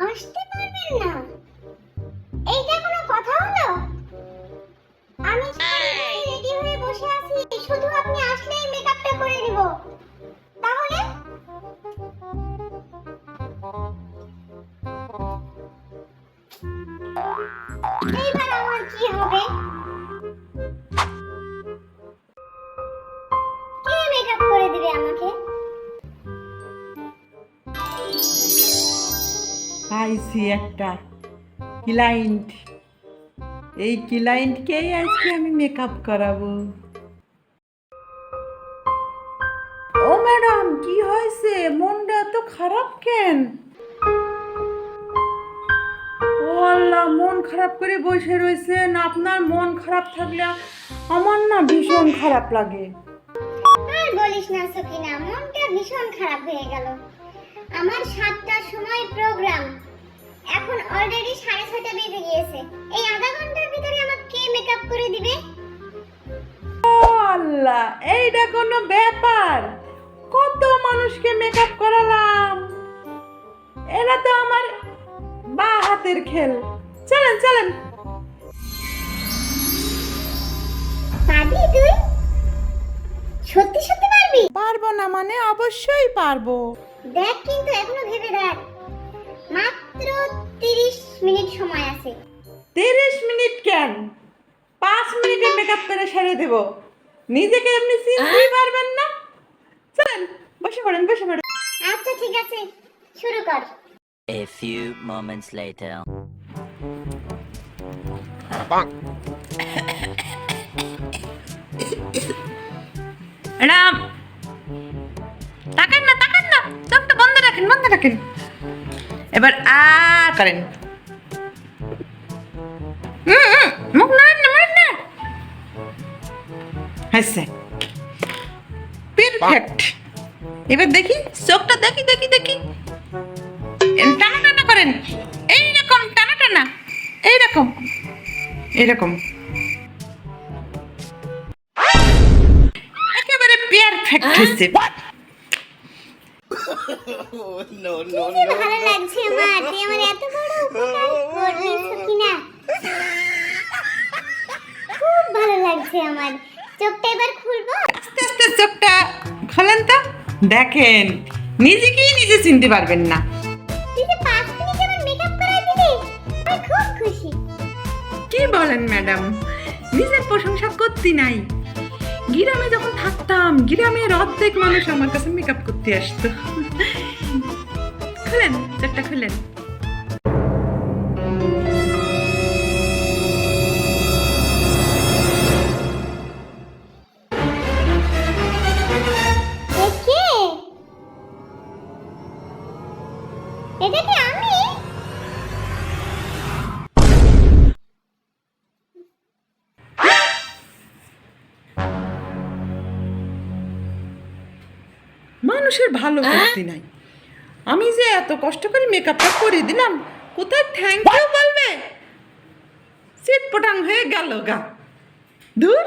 আসতে পারবেন না। এইটা কোনো কথা হলো? আমি রেডি হয়ে বসে আছি শুধু আপনি আসলেই মেকআপটা করে দিব পাইছি একটা ক্লায়েন্ট। এই ক্লায়েন্টকেই আজকে আমি মেকআপ করাবো। ও ম্যাডাম, কি হয়েছে? মনটা এত খারাপ কেন? ও আল্লাহ, মন খারাপ করে বসে রয়েছেন। আপনার মন খারাপ থাকলে আমার না ভীষণ খারাপ লাগে। আর বলিস না সকিনা মনটা ভীষণ খারাপ হয়ে গেল। আমার সাতটার সময় প্রোগ্রাম অলরেডি সাড়ে ছয়টা বেজে গিয়েছে। এই আধা ঘণ্টার ভিতরে আমাকে কে মেকআপ করে দিবে? ও আল্লাহ এইটা কোনো ব্যাপার। কত মানুষকে মেকআপ করালাম। এরা তো আমার বা হাতের খেল। চলেন চলেন। পারবি তুই? সত্যি সত্যি পারবি? পারব না মানে অবশ্যই পারব। দেখ কিন্তু এখনও মেকআপ করে সেরে দেব। নিজেকে এমনি চিনতেই পারবেন না? চলেন বসে পড়েন বসে পড়েন। আচ্ছা ঠিক আছে শুরু কর। A few moments later. Ram তাকান না তাকান না। চোখটা বন্ধ রাখেন বন্ধ রাখেন। এবার আ করেন। হয়েছে। পারফেক্ট এবার দেখি চোখটা দেখি দেখি দেখি। টানা টানা করেন। এইরকম টানা টানা। এইরকম এইরকম। একেবারে পারফেক্ট হয়েছে। ভালো লাগছে আমার আমার এত বড় উপকার করলি সকিনা খুব ভালো লাগছে আমার। চোখটা এবার খুলবো? আস্তে আস্তে চোখটা খোলেন তো। দেখেন নিজেকেই নিজে চিনতে পারবেন না। কি বলেন ম্যাডাম? নিজের প্রশংসা করতে নাই। গ্রামে যখন থাকতাম গ্রামের অর্ধেক মানুষ আমার কাছে মেকআপ করতে আসতো। খুলেন চোখটা খুলেন। এটা কি আমি? মানুষের ভালো করতে নাই। আমি যে এত কষ্ট করে মেকআপটা করে দিলাম কোথায় থ্যাংক ইউ বলবে? সিট পটাং হয়ে গেল গা। দূর?